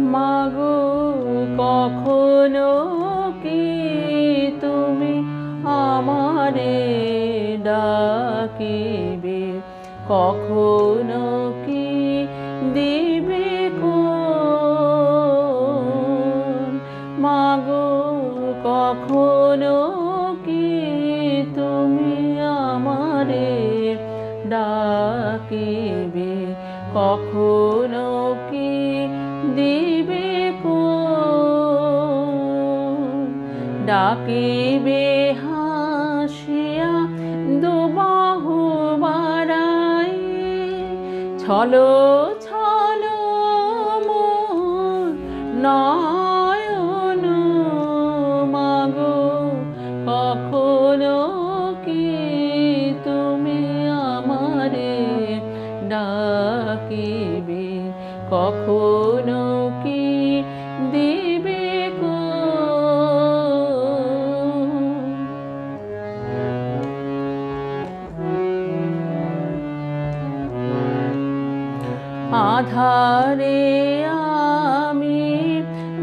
মাগো, কখনো কি তুমি আমারে ডাকিবে? কখনো কি দিবে মাগো, কখনো কি তুমি আমারে ডাকিবে? কখনো দিবে কোন ডাকিবে হাসিয়া দুবাহু বাড়াই। ছলো ছলো মোর নয়ন মাগো, কখনো কি তুমি আমারে ডাকিবে? কখনো কি দিবে আধারে আমি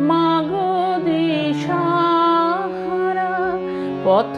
মাগো দিশাহারা পথ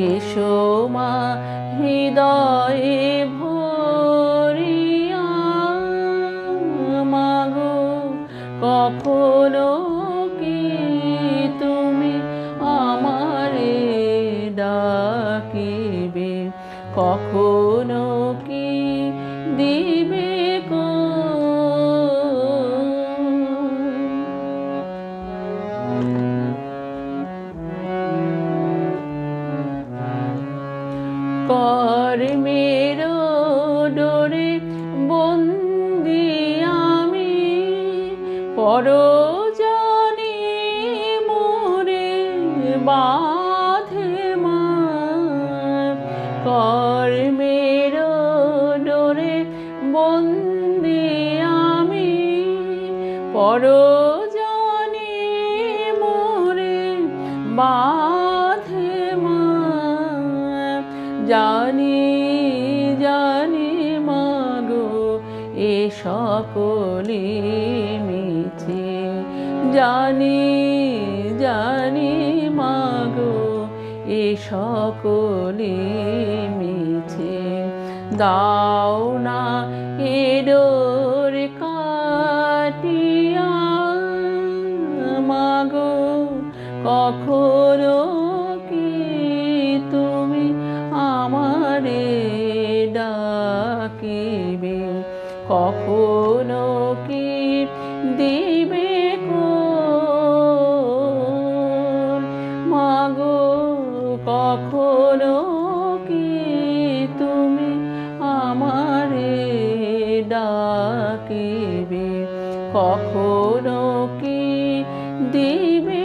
এসো মা হৃদয়ে ভরিয়া। মাগো কখনো কি তুমি আমারে ডাকিবে? কখনো কি দিবে কর্মের ডোরে বন্দি আমি, পরজনে মোরে বাঁধে মা। কর্মের ডোরে বন্দি আমি, পরজনে মোরে বাঁধে জানি জানি মাগো, এ সকলে মিছে। জানি জানি মাগো, এ সকলে মিছে। দাও না এডোর দিবে মাগো তুমি আমারে ডাকিবে? কখনো কি দিবে